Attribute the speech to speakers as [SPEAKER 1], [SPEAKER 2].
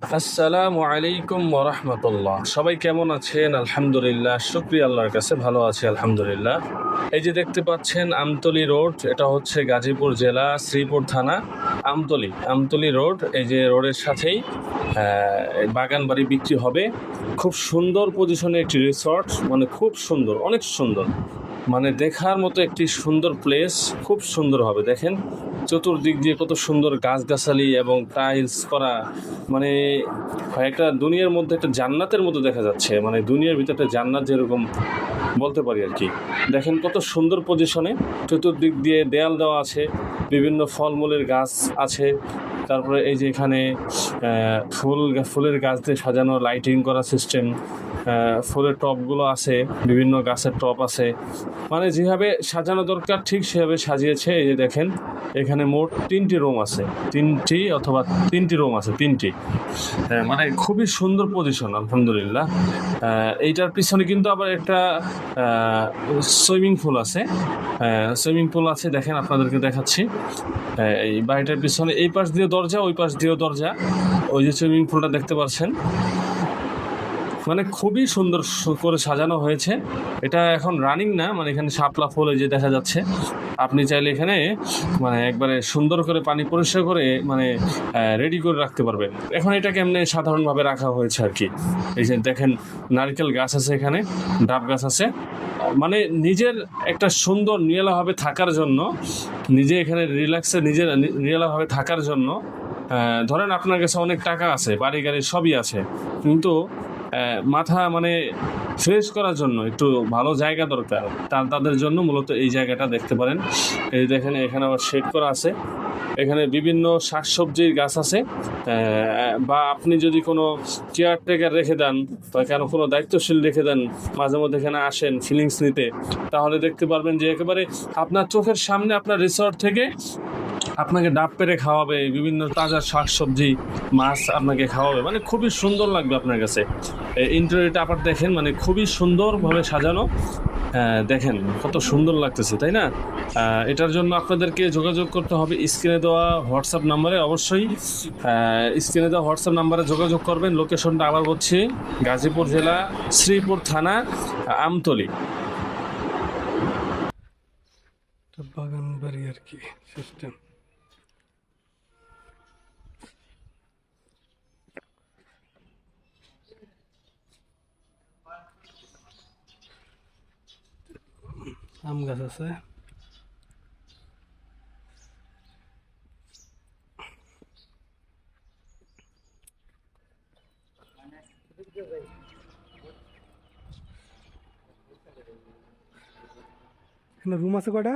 [SPEAKER 1] আসসালামু আলাইকুম ওরহমতুল্লাহ সবাই কেমন আছেন? আলহামদুলিল্লাহ, শুক্রিয়া আল্লাহর কাছে ভালো আছি, আলহামদুলিল্লাহ। এই যে দেখতে পাচ্ছেন আমতলি রোড, এটা হচ্ছে গাজীপুর জেলা, শ্রীপুর থানা, আমতলি। আমতলি রোড, এই যে রোডের সাথেই বাগান বাড়ি বিক্রি হবে। খুব সুন্দর পজিশনে একটি রিসর্ট মানে খুব সুন্দর, অনেক সুন্দর। মানে দেখার মতো একটি সুন্দর প্লেস খুব সুন্দর হবে, দেখেন। চতুর্দিক দিয়ে কত সুন্দর গাছগাছালি এবং টাইলস করা মানে একটা দুনিয়ার মধ্যে একটা জান্নাতের মতো দেখা যাচ্ছে মানে দুনিয়ার ভিতরে একটা জান্নাত যেরকম বলতে পারি আর কি। দেখেন কত সুন্দর পজিশনে চতুর্দিক দিয়ে দেয়াল দেওয়া আছে, বিভিন্ন ফলমূলের গাছ আছে, তারপরে এই যে এখানে ফুল, ফুলের গাছ দিয়ে সাজানো লাইটিং করা সিস্টেম ফুলের টপগুলো আছে বিভিন্ন গাছের টপ আছে। মানে যেভাবে সাজানো দরকার ঠিক সেভাবে সাজিয়েছে এই যে দেখেন এখানে মোট তিনটি রুম আছে। তিনটি অথবা তিনটি রুম আছে তিনটি। হ্যাঁ, মানে খুবই সুন্দর পজিশন আলহামদুলিল্লাহ। এইটার পিছনে কিন্তু আবার একটা সুইমিং পুল আছে। সুইমিং পুল আছে দেখেন আপনাদেরকে দেখাচ্ছি। এই বাড়িটার পিছনে এই পাশ দিয়ে দরজা ওই পাশ দিয়েও দরজা। ওই যে সুইমিং পুলটা দেখতে পাচ্ছেন। মানে খুবই সুন্দর করে সাজানো হয়েছে। এটা এখন রানিং না মানে এখানে শাপলা ফুল যে দেখা যাচ্ছে। আপনি চাইলে এখানে মানে একবারে সুন্দর করে পানি পরিষ্কার করে মানে রেডি করে রাখতে পারবেন। এখন এটা কেমনে সাধারণভাবে রাখা হয়েছে আর কি? এই যে দেখেন, নারকেল গাছ আছে এখানে, ডাব গাছ আছে। মানে নিজের একটা সুন্দর নিরালাভাবে থাকার জন্য, নিজে এখানে রিল্যাক্সে নিজের নিরালাভাবে থাকার জন্য ধরেন আপনার কাছে অনেক টাকা আছে, বাড়ি গাড়ি সবই আছে। কিন্তু মাথা মানে ফ্রেশ করার জন্য, একটু ভালো জায়গা দরকার। তার, তাদের জন্য মূলত এই জায়গাটা দেখতে পারেন। এই দেখেন, এখানে আবার শেড করা আছে। এখানে বিভিন্ন শাকসবজির গাছ আছে। বা আপনি যদি কোনো কেয়ারটেকার রেখে দেন, বা কেন কোনো দায়িত্বশীল রেখে দেন, মাঝে মধ্যে এখানে আসেন ফিলিংস নিতে, তাহলে দেখতে পারবেন যে একেবারে আপনার চোখের সামনে আপনার রিসর্ট থেকে আপনাকে ডাব পেরে খাওয়াবে, বিভিন্ন তাজা শাকসবজি, মাছ আপনাকে খাওয়াবে। মানে খুবই সুন্দর লাগবে আপনার কাছে। ইন্টারভিউটা আবার দেখেন মানে খুবই সুন্দরভাবে সাজানো। দেখেন, কত সুন্দর লাগতেছে, তাই না? এটার জন্য আপনাদেরকে যোগাযোগ করতে হবে। স্ক্রিনে দেওয়া হোয়াটসঅ্যাপ নাম্বারে অবশ্যই স্ক্রিনে দেওয়া হোয়াটসঅ্যাপ নাম্বারে যোগাযোগ করবেন। লোকেশনটা আবার বলছি গাজীপুর জেলা, শ্রীপুর থানা, আমতলি।
[SPEAKER 2] বাগান বাড়ি আর কি সিস্টেম আম গাছ আছে এখানে রুম আছে কয়টা